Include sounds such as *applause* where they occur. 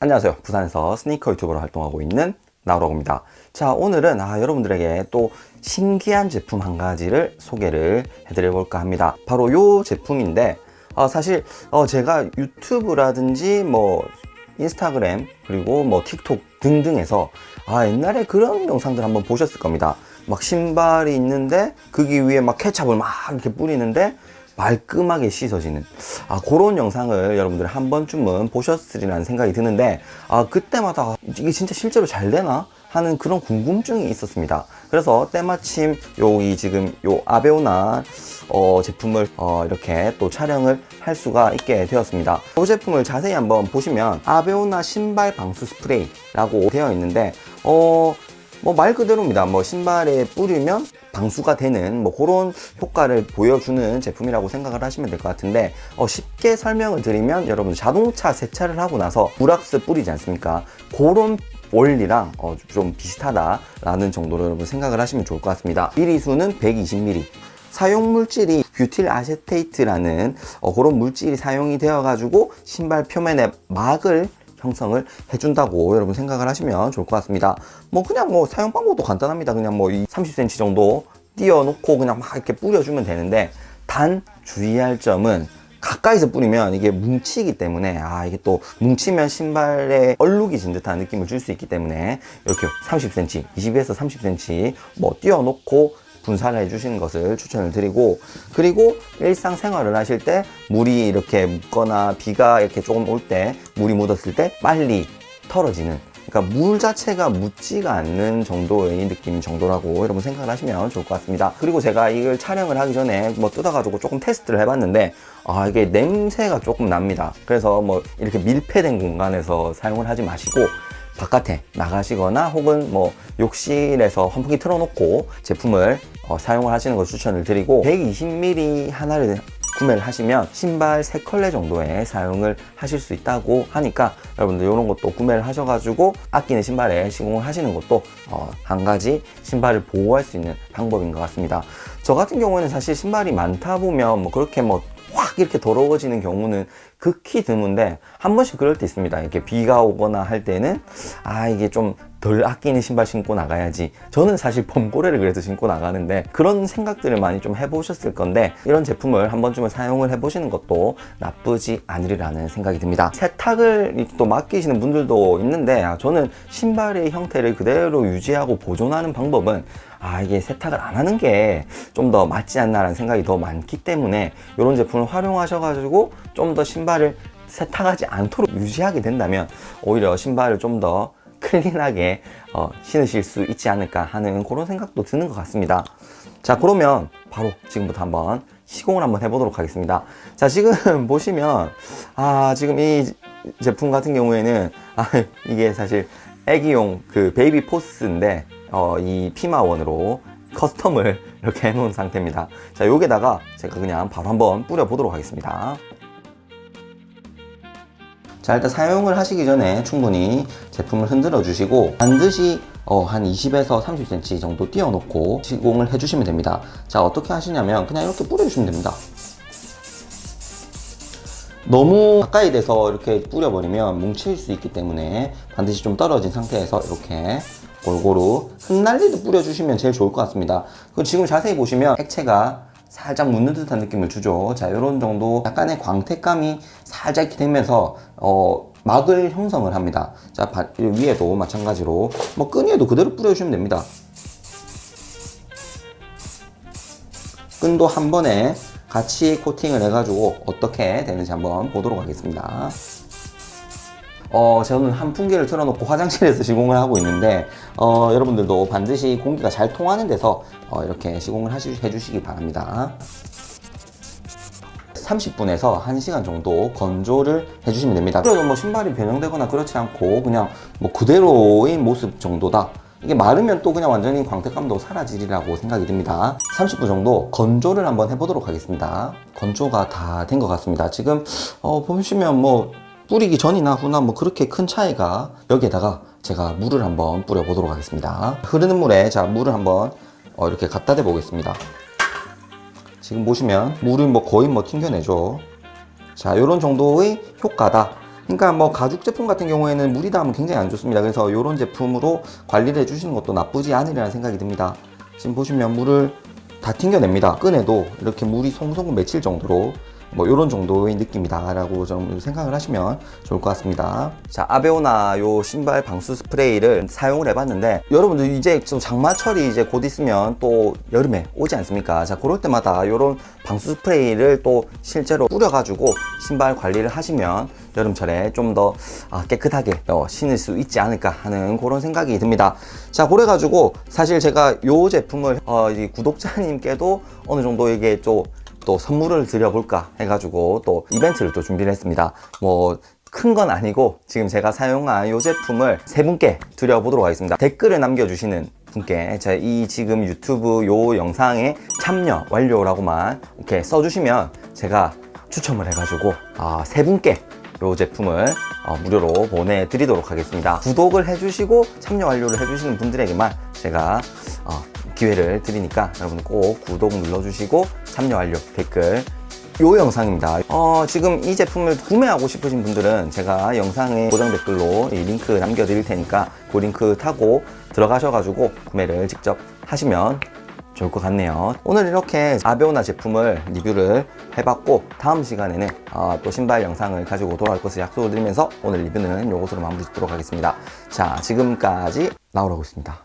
안녕하세요. 부산에서 스니커 유튜버로 활동하고 있는 나우라고입니다. 자, 오늘은 아, 여러분들에게 또 신기한 제품 한 가지를 소개를 해드려 볼까 합니다. 바로 요 제품인데, 어, 사실 어, 제가 유튜브라든지 뭐 인스타그램 그리고 뭐 틱톡 등등에서 아 옛날에 그런 영상들 한번 보셨을 겁니다. 막 신발이 있는데 거기 위에 막 케찹을 막 이렇게 뿌리는데 말끔하게 씻어지는 아 그런 영상을 여러분들 한 번쯤은 보셨으리라는 생각이 드는데 아 그때마다 이게 진짜 실제로 잘 되나 하는 그런 궁금증이 있었습니다. 그래서 때마침 요 이 지금 요 아베오나 어, 제품을 어, 이렇게 또 촬영을 할 수가 있게 되었습니다. 이 제품을 자세히 한번 보시면 아베오나 신발 방수 스프레이라고 되어 있는데 어, 뭐 말 그대로입니다. 뭐 신발에 뿌리면 방수가 되는 뭐 그런 효과를 보여주는 제품이라고 생각을 하시면 될 것 같은데 어, 쉽게 설명을 드리면 여러분 자동차 세차를 하고 나서 불악스 뿌리지 않습니까? 그런 원리랑 어, 좀 비슷하다라는 정도로 여러분 생각을 하시면 좋을 것 같습니다. 미리수는 120ml. 사용 물질이 뷰틸 아세테이트라는 어, 그런 물질이 사용이 되어 가지고 신발 표면에 막을 형성을 해준다고 여러분 생각을 하시면 좋을 것 같습니다. 뭐 그냥 뭐 사용 방법도 간단합니다. 그냥 뭐 30cm 정도 띄워놓고 그냥 막 이렇게 뿌려주면 되는데 단 주의할 점은 가까이서 뿌리면 이게 뭉치기 때문에 아 이게 또 뭉치면 신발에 얼룩이 진 듯한 느낌을 줄 수 있기 때문에 이렇게 30cm, 20에서 30cm 뭐 띄워놓고 분사를 해주시는 것을 추천을 드리고 그리고 일상생활을 하실 때 물이 이렇게 묻거나 비가 이렇게 조금 올 때 물이 묻었을 때 빨리 털어지는 그러니까 물 자체가 묻지가 않는 정도의 느낌 정도라고 여러분 생각을 하시면 좋을 것 같습니다. 그리고 제가 이걸 촬영을 하기 전에 뭐 뜯어가지고 조금 테스트를 해봤는데 아 이게 냄새가 조금 납니다. 그래서 뭐 이렇게 밀폐된 공간에서 사용을 하지 마시고 바깥에 나가시거나 혹은 뭐 욕실에서 환풍기 틀어놓고 제품을 어, 사용을 하시는 걸 추천을 드리고 120ml 하나를 구매를 하시면 신발 3컬레 정도의 사용을 하실 수 있다고 하니까 여러분들 이런 것도 구매를 하셔가지고 아끼는 신발에 시공을 하시는 것도 어, 한 가지 신발을 보호할 수 있는 방법인 것 같습니다. 저 같은 경우에는 사실 신발이 많다 보면 뭐 그렇게 뭐 확 이렇게 더러워지는 경우는 극히 드문데 한 번씩 그럴 때 있습니다. 이렇게 비가 오거나 할 때는 아 이게 좀 덜 아끼는 신발 신고 나가야지. 저는 사실 범고래를 그래서 신고 나가는데 그런 생각들을 많이 좀 해보셨을 건데 이런 제품을 한 번쯤은 사용을 해보시는 것도 나쁘지 않으리라는 생각이 듭니다. 세탁을 또 맡기시는 분들도 있는데 아, 저는 신발의 형태를 그대로 유지하고 보존하는 방법은 아 이게 세탁을 안 하는 게 좀 더 맞지 않나라는 생각이 더 많기 때문에 이런 제품을 활용하셔가지고 좀 더 신발을 세탁하지 않도록 유지하게 된다면 오히려 신발을 좀더 클린하게 어, 신으실 수 있지 않을까 하는 그런 생각도 드는 것 같습니다. 자 그러면 바로 지금부터 한번 시공을 한번 해보도록 하겠습니다. 자 지금 *laughs* 보시면 아 지금 이 제품 같은 경우에는 아 이게 사실 애기용 그 베이비 포스인데 어, 이 피마원으로 커스텀을 *laughs* 이렇게 해놓은 상태입니다. 자, 여기다가 제가 그냥 바로 한번 뿌려보도록 하겠습니다. 자, 일단 사용을 하시기 전에 충분히 제품을 흔들어 주시고 반드시 어, 한 20에서 30cm 정도 띄워놓고 시공을 해주시면 됩니다. 자, 어떻게 하시냐면 그냥 이렇게 뿌려주시면 됩니다. 너무 가까이 돼서 이렇게 뿌려버리면 뭉칠 수 있기 때문에 반드시 좀 떨어진 상태에서 이렇게 골고루 흩날리듯 뿌려주시면 제일 좋을 것 같습니다. 그리고 지금 자세히 보시면 액체가 살짝 묻는 듯한 느낌을 주죠. 자, 이런 정도 약간의 광택감이 살짝 되면서 어, 막을 형성을 합니다. 자, 바- 위에도 마찬가지로 뭐 끈위에도 그대로 뿌려주시면 됩니다. 끈도 한 번에 같이 코팅을 해가지고 어떻게 되는지 한번 보도록 하겠습니다. 어, 저는 한 풍기를 틀어놓고 화장실에서 시공을 하고 있는데, 어, 여러분들도 반드시 공기가 잘 통하는 데서 어, 이렇게 시공을 하시, 해주시기 바랍니다. 30분에서 1시간 정도 건조를 해주시면 됩니다. 그래도 뭐 신발이 변형되거나 그렇지 않고 그냥 뭐 그대로의 모습 정도다. 이게 마르면 또 그냥 완전히 광택감도 사라지리라고 생각이 듭니다. 30분 정도 건조를 한번 해보도록 하겠습니다. 건조가 다 된 것 같습니다. 지금 어, 보시면 뭐 뿌리기 전이나 후나 뭐 그렇게 큰 차이가 여기에다가 제가 물을 한번 뿌려 보도록 하겠습니다. 흐르는 물에 자 물을 한번 어, 이렇게 갖다 대 보겠습니다. 지금 보시면 물을 뭐 거의 뭐 튕겨내죠. 자, 이런 정도의 효과다. 그러니까 뭐 가죽 제품 같은 경우에는 물이 닿으면 굉장히 안 좋습니다. 그래서 이런 제품으로 관리를 해주시는 것도 나쁘지 않으리라는 생각이 듭니다. 지금 보시면 물을 다 튕겨냅니다. 꺼내도 이렇게 물이 송송 맺힐 정도로 뭐 이런 정도의 느낌이다라고 좀 생각을 하시면 좋을 것 같습니다. 자, 아베오나 요 신발 방수 스프레이를 사용을 해봤는데 여러분들 이제 좀 장마철이 이제 곧 있으면 또 여름에 오지 않습니까? 자, 그럴 때마다 이런 방수 스프레이를 또 실제로 뿌려가지고 신발 관리를 하시면 여름철에 좀 더 깨끗하게 어, 신을 수 있지 않을까 하는 그런 생각이 듭니다. 자, 그래가지고 사실 제가 요 제품을 어, 이 구독자님께도 어느 정도 이게 좀 또 선물을 드려볼까 해가지고 또 이벤트를 또 준비를 했습니다. 뭐 큰건 아니고 지금 제가 사용한 이 제품을 세 분께 드려보도록 하겠습니다. 댓글을 남겨주시는 분께 제가 이 지금 유튜브 요 영상에 참여 완료라고만 이렇게 써주시면 제가 추첨을 해가지고 아, 세 분께 이 제품을 어, 무료로 보내드리도록 하겠습니다. 구독을 해주시고 참여 완료를 해주시는 분들에게만 제가 어, 기회를 드리니까 여러분 꼭 구독 눌러주시고 참여 완료 댓글 요 영상입니다. 어, 지금 이 제품을 구매하고 싶으신 분들은 제가 영상에 고정 댓글로 이 링크 남겨드릴 테니까 그 링크 타고 들어가셔가지고 구매를 직접 하시면 좋을 것 같네요. 오늘 이렇게 아베오나 제품을 리뷰를 해봤고 다음 시간에는 어, 또 신발 영상을 가지고 돌아올 것을 약속을 드리면서 오늘 리뷰는 요것으로 마무리 짓도록 하겠습니다. 자, 지금까지 나오라고 있습니다.